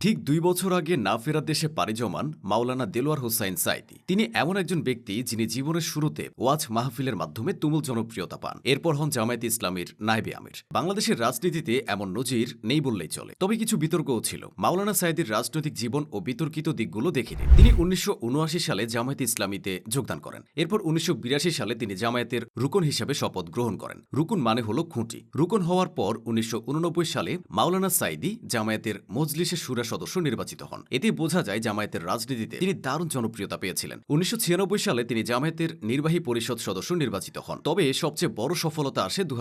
ঠিক দুই বছর আগে না ফেরার দেশে পাড়ি জমান মাওলানা দেলোয়ার হোসাইন সাইদি। তিনি এমন একজন ব্যক্তি যিনি জীবনের শুরুতে ওয়াজ মাহফিলের মাধ্যমে তুমুল জনপ্রিয়তা পান। এরপর হন জামায়াত ইসলামীর নাইবে আমির। বাংলাদেশের রাজনীতিতে এমন নজির নেই বললেই চলে। তবে কিছু বিতর্কও ছিল। মাওলানা সাইদির রাজনৈতিক জীবন ও বিতর্কিত দিকগুলো দেখে নিন। তিনি উনিশশো উনআশি সালে জামায়াত ইসলামীতে যোগদান করেন। এরপর উনিশশো বিরাশি সালে তিনি জামায়াতের রুকন হিসেবে শপথ গ্রহণ করেন। রুকুন মানে হল খুঁটি। রুকন হওয়ার পর উনিশশো উননব্বই সালে মাওলানা সাইদি জামায়াতের মজলিসে সুরা সদস্য নির্বাচিত হন। এতে বোঝা যায় জামায়াতের রাজনীতিতে তিনি দারুণ জনপ্রিয়তা পেয়েছিলেন। উনিশশো সালে তিনি জামায়াতের নির্বাহী পরিষদ সদস্য নির্বাচিত হন। তবে সবচেয়ে বড় সফলতা আসে দু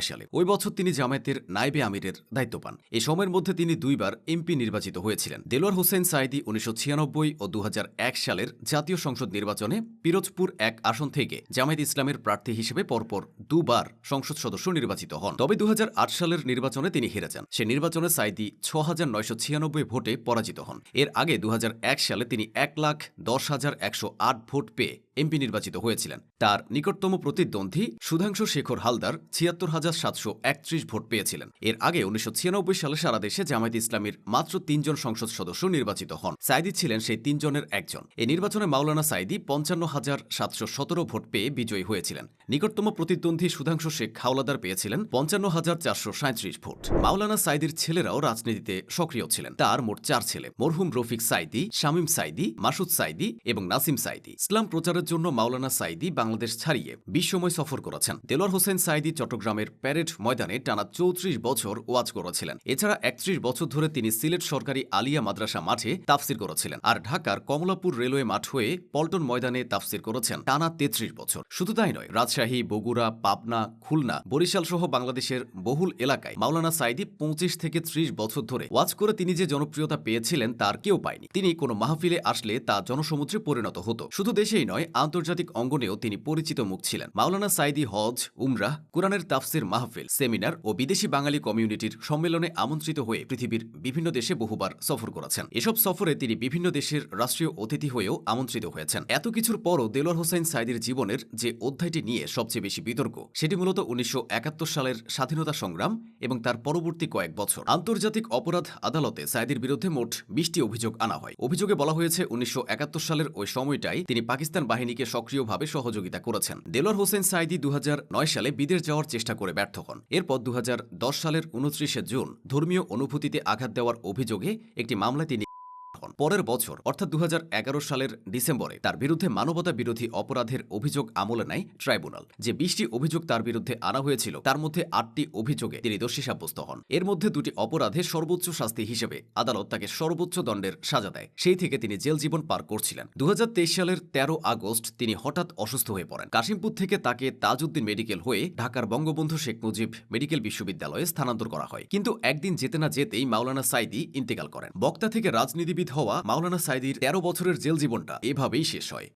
সালে। ওই বছর তিনি জামায়াতের নাইবে আমিরের দায়িত্ব পান। এই সময়ের মধ্যে তিনি দুইবার এমপি নির্বাচিত হয়েছিলেন। দেলোয়ার হোসেন সাইদি উনিশশো ছিয়ানব্বই ও দু হাজার এক সালের জাতীয় সংসদ নির্বাচনে পিরোজপুর এক আসন থেকে জামায়াত ইসলামের প্রার্থী হিসেবে পরপর দুবার সংসদ সদস্য নির্বাচিত হন। তবে দু হাজার আট সালের নির্বাচনে তিনি হেরে যান। সে নির্বাচনে সাইদি ছ ভোটে পরাজিত হন। এর আগে দু হাজার এক সালে তিনি এক লাখ দশ হাজার একশো আট ভোট পেয়ে এমপি নির্বাচিত হয়েছিলেন। তার নিকটতম প্রতিদ্বন্দ্বী সুধাংশু শেখর হালদার ছিয়াত্তর হাজার সাতশো একত্রিশ ভোট পেয়েছিলেন। এর আগে উনিশশো সালে সারা দেশে জামায়াত ইসলামীর মাত্র তিনজন সংসদ সদস্য নির্বাচিত হন। সাইদি ছিলেন সেই তিনজনের একজন। এই নির্বাচনে মাওলানা সাইদি পঞ্চান্ন হাজার সাতশো সতেরো ভোট পেয়ে বিজয়ী হয়েছিলেন। নিকটতম প্রতিদ্বন্দ্বী সুধাংশু শেখ হাওলাদার পেয়েছিলেন পঞ্চান্ন হাজার চারশো সাঁত্রিশ ভোট। মাওলানা সাইদির ছেলেরাও রাজনীতিতে সক্রিয় ছিলেন। তার মোট চার ছেলে। মরহুম রফিক সাইদি শামীম সাইদি মাসুদ সাইদি এবং নাসিম সাইদি ইসলাম প্রচারের জন্য মাওলানা সাইদি বাংলাদেশ ছাড়িয়ে বিশ্বময় সফর করেছেন। দেলোয়ার হোসেন সাইদি চট্টগ্রামের প্যারেড ময়দানে টানা চৌত্রিশ বছর ওয়াজ করেছিলেন। এছাড়া একত্রিশ বছর ধরে তিনি সিলেট সরকারি আলিয়া মাদ্রাসা মাঠে তাফসির করেছিলেন আর ঢাকার কমলাপুর রেলওয়ে মাঠ হয়ে পল্টন ময়দানে তাফসির করেছেন টানা তেত্রিশ বছর। শুধু তাই নয়, রাজশাহী, বগুড়া, পাবনা, খুলনা বরিশাল সহ বাংলাদেশের বহুল এলাকায় মাওলানা সাইদি পঁচিশ থেকে ত্রিশ বছর ধরে ওয়াজ করে তিনি যে জনপ্রিয়তা পেয়েছিলেন তার কেউ পায়নি। তিনি কোনো মাহফিলে আসলে তা জনসমুদ্রে পরিণত হতো। শুধু দেশেই নয় আন্তর্জাতিক অঙ্গনেও তিনি পরিচিত মুখ ছিলেন। মাওলানা সাইদি হজ উমরাহ কোরআনের তাফসির মাহফিল, সেমিনার ও বিদেশি বাঙালি কমিউনিটির সম্মেলনে আমন্ত্রিত হয়ে পৃথিবীর বিভিন্ন দেশে বহুবার সফর করেছেন। এসব সফরে তিনি বিভিন্ন দেশের রাষ্ট্রীয় অতিথি হয়েও আমন্ত্রিত হয়েছেন। এত কিছুর পরও দেলোয়ার হোসেন সাইদির জীবনের যে অধ্যায়টি নিয়ে সবচেয়ে বেশি বিতর্ক, সেটি মূলত উনিশশো একাত্তর সালের স্বাধীনতা সংগ্রাম এবং তার পরবর্তী কয়েক বছর। আন্তর্জাতিক অপরাধ আদালতে সাইদির বিরুদ্ধে মোট বিশটি অভিযোগ আনা হয়। অভিযোগে বলা হয়েছে, উনিশশো একাত্তর সালের ওই সময়টাই তিনি পাকিস্তান বাহিনীকে সক্রিয়ভাবে সহযোগিতা করেছেন। দেলোয়ার হোসেন সাইদি দু হাজার নয় সালে বিদেশ যাওয়ার চেষ্টা করে ব্যর্থ হন। এরপর দু হাজার দশ সালের উনত্রিশে জুন ধর্মীয় অনুভূতিতে আঘাত দেওয়ার অভিযোগে একটি মামলায় তিনি হন পরের বছর, অর্থাৎ দু হাজার এগারো সালের ডিসেম্বরে, তার বিরুদ্ধে মানবতা বিরোধী অপরাধের অভিযোগ আমলে নেয় ট্রাইব্যুনাল। যে বিশটি অভিযোগ তার বিরুদ্ধে আনা হয়েছিল, তার মধ্যে আটটি অভিযোগে তিনি দোষী সাব্যস্ত হন। এর মধ্যে দুটি অপরাধে সর্বোচ্চ শাস্তি হিসেবে আদালত তাকে সর্বোচ্চ দণ্ডের সাজা দেয়। সেই থেকে তিনি জেল জীবন পার করছিলেন। দু হাজার তেইশ সালের তেরো আগস্ট, তিনি হঠাৎ অসুস্থ হয়ে পড়েন। কাশিমপুর থেকে তাকে তাজউদ্দিন মেডিকেল হয়ে ঢাকার বঙ্গবন্ধু শেখ মুজিব মেডিকেল বিশ্ববিদ্যালয়ে স্থানান্তর করা হয়। কিন্তু একদিন যেতে না যেতেই মাওলানা সাইদি ইন্তেকাল করেন। বক্তা থেকে রাজনীতিবিদ হওয়া মাওলানা সাইদির তেরো বছরের জেল জীবনটা এভাবেই শেষ হয়।